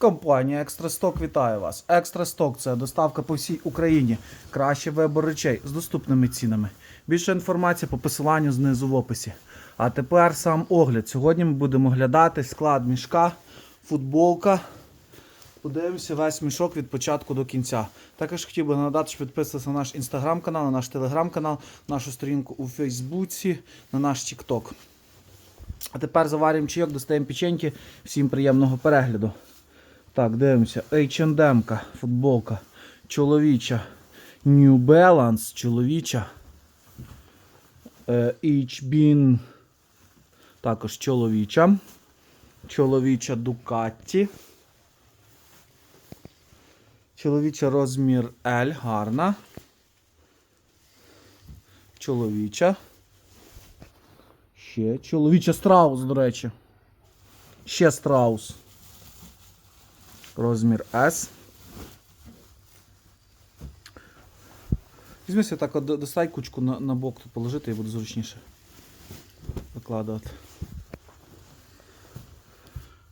Компанія Екстрасток вітає вас. Екстрасток це доставка по всій Україні. Кращий вибор речей з доступними цінами. Більше інформації по посиланню знизу в описі. А тепер сам огляд. Сьогодні ми будемо оглядати склад мішка, футболка. Подивимося весь мішок від початку до кінця. Також хотів би нагадати, що підписуватися на наш інстаграм-канал, на наш телеграм-канал, нашу сторінку у Фейсбуці, на наш Тікток. А тепер заварюємо чайок, достаємо печеньки. Всім приємного перегляду. Так, дивимося. H&M, футболка. Чоловіча. New Balance, чоловіча. Е, HBN. Також чоловіча. Чоловіча Ducati. Чоловіча розмір L, гарна. Чоловіча. Ще чоловіча страус, до речі. Ще страус. Розмір S. Візьмися так, от, достай кучку на, на бок тут положити і буде зручніше викладувати.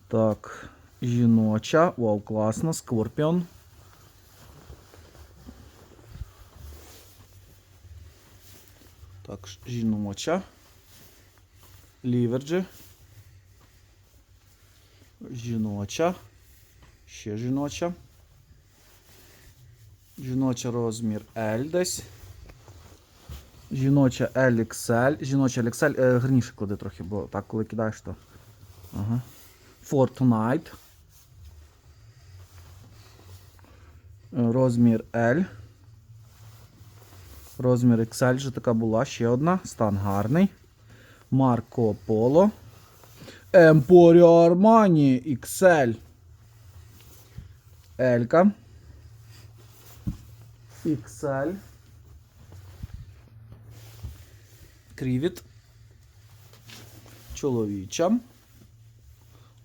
Так, жіноча. Вау, класно. Скорпіон. Так, жіноча. Ліверджі. Жіноча. Ще жіноча. Жіноча розмір L десь. Жіноча LXL. Жіноча LXL. Е, гарніше клади трохи, бо так, коли кидаєш, то. Ага. Fortnite. Е, Розмір L. Розмір XL вже така була. Ще одна. Стан гарний. Марко Поло. Emporio Armani XL. Елька. XL. Крівіт. Чоловіча.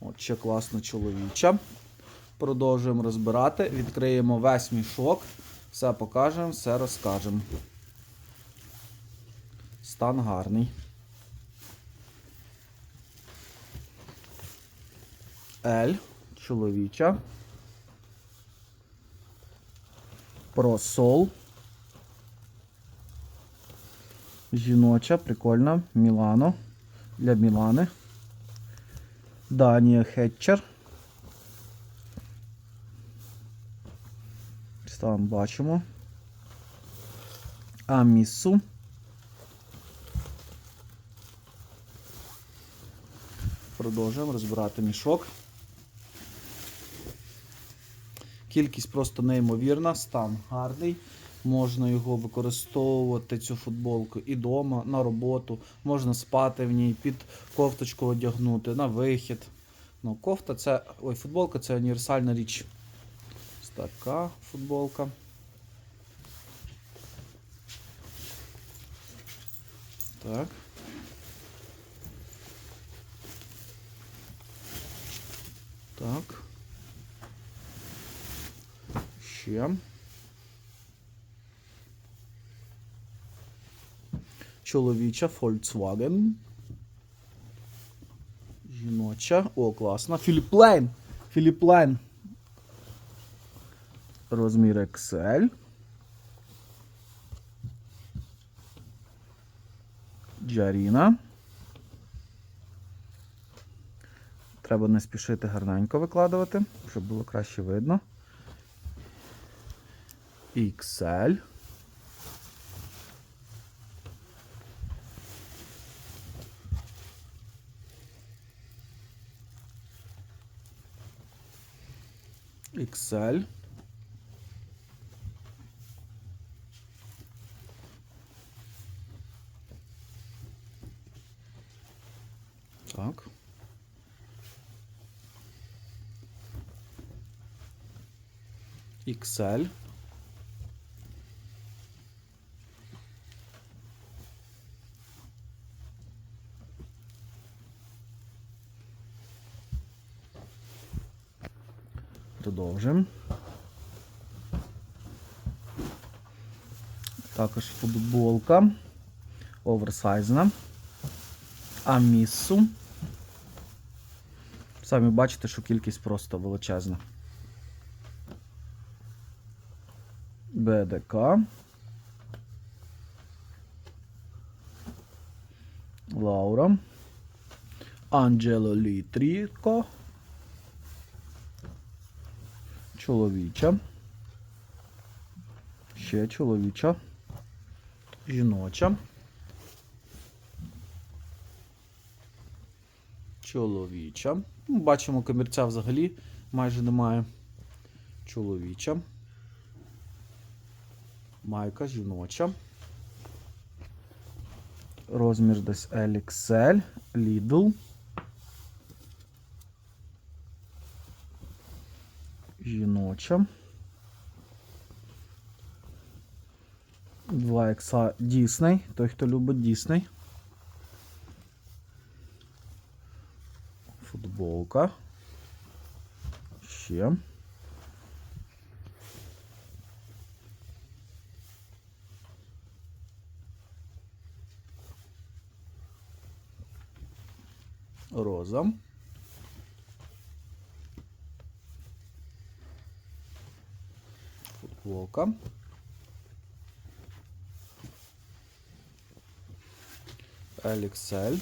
От ще класно чоловіча. Продовжуємо розбирати. Відкриємо весь мішок. Все покажемо, все розкажемо. Стан гарний. L. Чоловіча. Просол. Жіноча, прикольна. Мілано. Для Мілани. Данія Хетчер. Там бачимо. Амісу. Продовжуємо розбирати мішок. Кількість просто неймовірна, стан гарний. Можна його використовувати, цю футболку і вдома, на роботу. Можна спати в ній, під кофточку одягнути, на вихід. Ну, кофта це. Ой, футболка це універсальна річ. Така футболка. Так. Так. Ще. Чоловіча Volkswagen. Жіноча. О, класно. Філіп Лайн. Філіп Лайн. Розмір XL. Джаріна. Треба не спішити гарненько викладувати, щоб було краще видно. XL. XL. Так. XL. Продовжимо. Також футболка оверсайзна. Амісу. Все Самі бачите, що кількість просто величезна. БДК. Лаура. Анджело Літріко. Чоловіча. Ще чоловіча. Жіноча. Чоловіча. Ну, Бачимо, комірця взагалі майже немає. Чоловіча. Майка жіноча. Розмір десь LXL. Lidl. Жіноча. 2 ікса Дісней. Той, хто любить Дісней. Футболка. Ще. Роза. Футболка. LXL.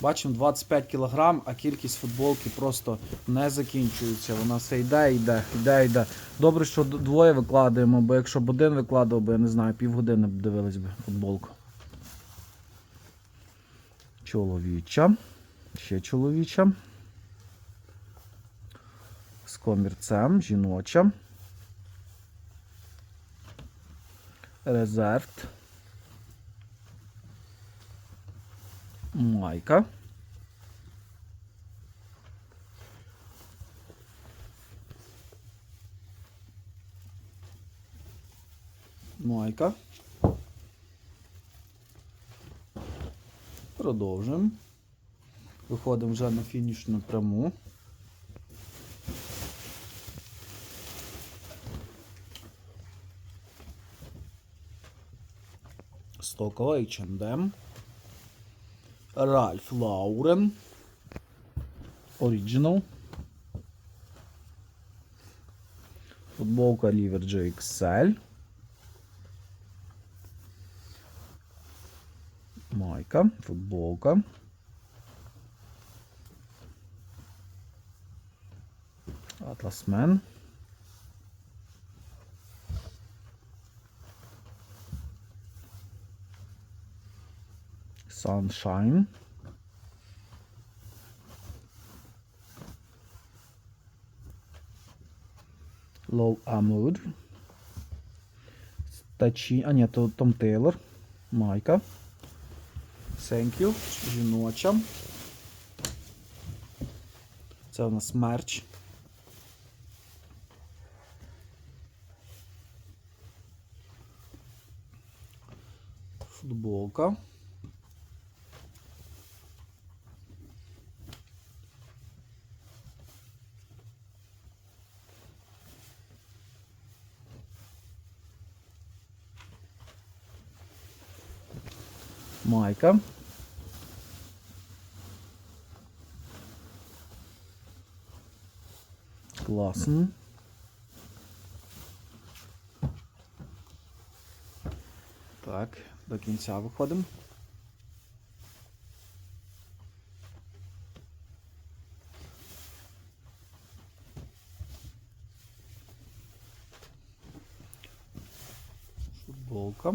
Бачимо 25 кг, а кількість футболки просто не закінчується. Вона все йде, йде, йде, йде. Добре, що двоє викладаємо, бо якщо б один викладав, би, я не знаю, півгодини б дивились би футболку. Чоловіча. Ще чоловіча. З комірцем, жіноча. Резерв. Майка. Майка. Продовжуємо. Виходимо вже на фінішну пряму. Стокова H&M. Ральф Лаурен. Original. Футболка Liver JXL. Майка, футболка. Атласмен. Sunshine. Low Amud. Тачі. А, ні, то Том Тейлор. Майка. Thank you. Жіноча. Це у нас мерч. Футболка. Майка. Класно. Так, до кінця виходимо. Футболка.